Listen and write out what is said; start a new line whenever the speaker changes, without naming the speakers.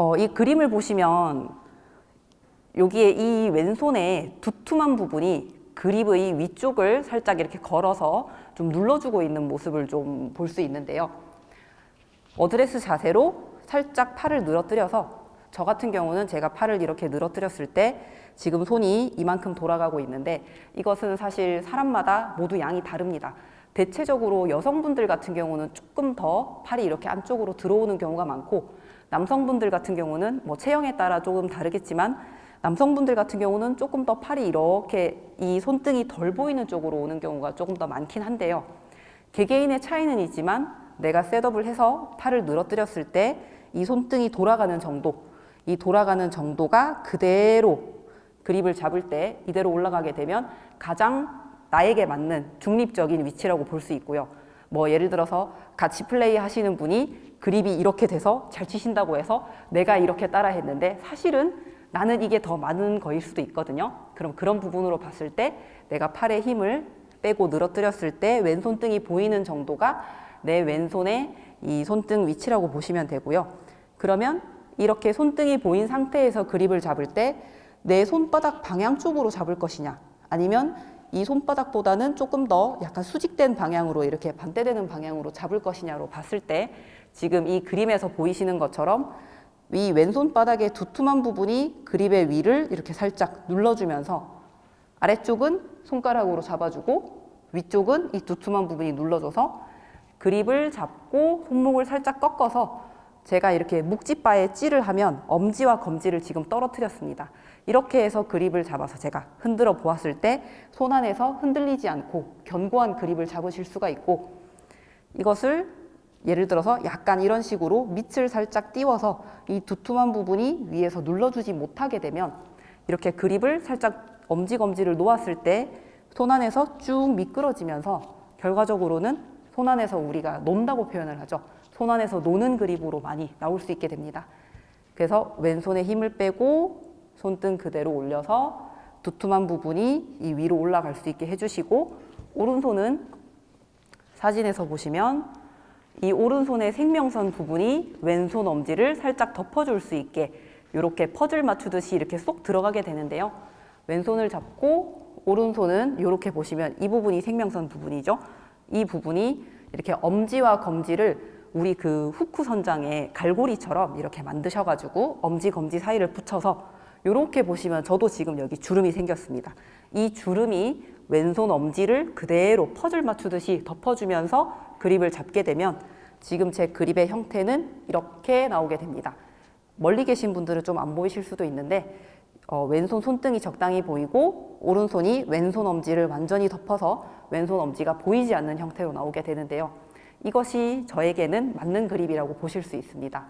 어, 이 그림을 보시면 여기에 이 왼손의 두툼한 부분이 그립의 위쪽을 살짝 이렇게 걸어서 좀 눌러주고 있는 모습을 좀 볼 수 있는데요. 어드레스 자세로 살짝 팔을 늘어뜨려서 저 같은 경우는 제가 팔을 이렇게 늘어뜨렸을 때 지금 손이 이만큼 돌아가고 있는데 이것은 사실 사람마다 모두 양이 다릅니다. 대체적으로 여성분들 같은 경우는 조금 더 팔이 이렇게 안쪽으로 들어오는 경우가 많고 남성분들 같은 경우는 뭐 체형에 따라 조금 다르겠지만 남성분들 같은 경우는 조금 더 팔이 이렇게 이 손등이 덜 보이는 쪽으로 오는 경우가 조금 더 많긴 한데요. 개개인의 차이는 있지만 내가 셋업을 해서 팔을 늘어뜨렸을 때 이 손등이 돌아가는 정도, 이 돌아가는 정도가 그대로 그립을 잡을 때 이대로 올라가게 되면 가장 나에게 맞는 중립적인 위치라고 볼 수 있고요. 뭐 예를 들어서 같이 플레이 하시는 분이 그립이 이렇게 돼서 잘 치신다고 해서 내가 이렇게 따라 했는데 사실은 나는 이게 더 많은 거일 수도 있거든요. 그럼 그런 부분으로 봤을 때 내가 팔에 힘을 빼고 늘어뜨렸을 때 왼손등이 보이는 정도가 내 왼손의 이 손등 위치라고 보시면 되고요. 그러면 이렇게 손등이 보인 상태에서 그립을 잡을 때 내 손바닥 방향 쪽으로 잡을 것이냐 아니면 이 손바닥보다는 조금 더 약간 수직된 방향으로 이렇게 반대되는 방향으로 잡을 것이냐로 봤을 때 지금 이 그림에서 보이시는 것처럼 이 왼손바닥의 두툼한 부분이 그립의 위를 이렇게 살짝 눌러주면서 아래쪽은 손가락으로 잡아주고 위쪽은 이 두툼한 부분이 눌러줘서 그립을 잡고 손목을 살짝 꺾어서 제가 이렇게 묵지바에 찌를 하면 엄지와 검지를 지금 떨어뜨렸습니다. 이렇게 해서 그립을 잡아서 제가 흔들어 보았을 때 손 안에서 흔들리지 않고 견고한 그립을 잡으실 수가 있고 이것을 예를 들어서 약간 이런 식으로 밑을 살짝 띄워서 이 두툼한 부분이 위에서 눌러주지 못하게 되면 이렇게 그립을 살짝 엄지 검지를 놓았을 때 손 안에서 쭉 미끄러지면서 결과적으로는 손 안에서 우리가 논다고 표현을 하죠. 손 안에서 노는 그립으로 많이 나올 수 있게 됩니다. 그래서 왼손에 힘을 빼고 손등 그대로 올려서 두툼한 부분이 이 위로 올라갈 수 있게 해주시고 오른손은 사진에서 보시면 이 오른손의 생명선 부분이 왼손 엄지를 살짝 덮어줄 수 있게 이렇게 퍼즐 맞추듯이 이렇게 쏙 들어가게 되는데요. 왼손을 잡고 오른손은 이렇게 보시면 이 부분이 생명선 부분이죠. 이 부분이 이렇게 엄지와 검지를 우리 그 후크 선장의 갈고리처럼 이렇게 만드셔가지고 엄지 검지 사이를 붙여서 이렇게 보시면 저도 지금 여기 주름이 생겼습니다. 이 주름이 왼손 엄지를 그대로 퍼즐 맞추듯이 덮어주면서 그립을 잡게 되면 지금 제 그립의 형태는 이렇게 나오게 됩니다. 멀리 계신 분들은 좀 안 보이실 수도 있는데 어, 왼손 손등이 적당히 보이고 오른손이 왼손 엄지를 완전히 덮어서 왼손 엄지가 보이지 않는 형태로 나오게 되는데요. 이것이 저에게는 맞는 그립이라고 보실 수 있습니다.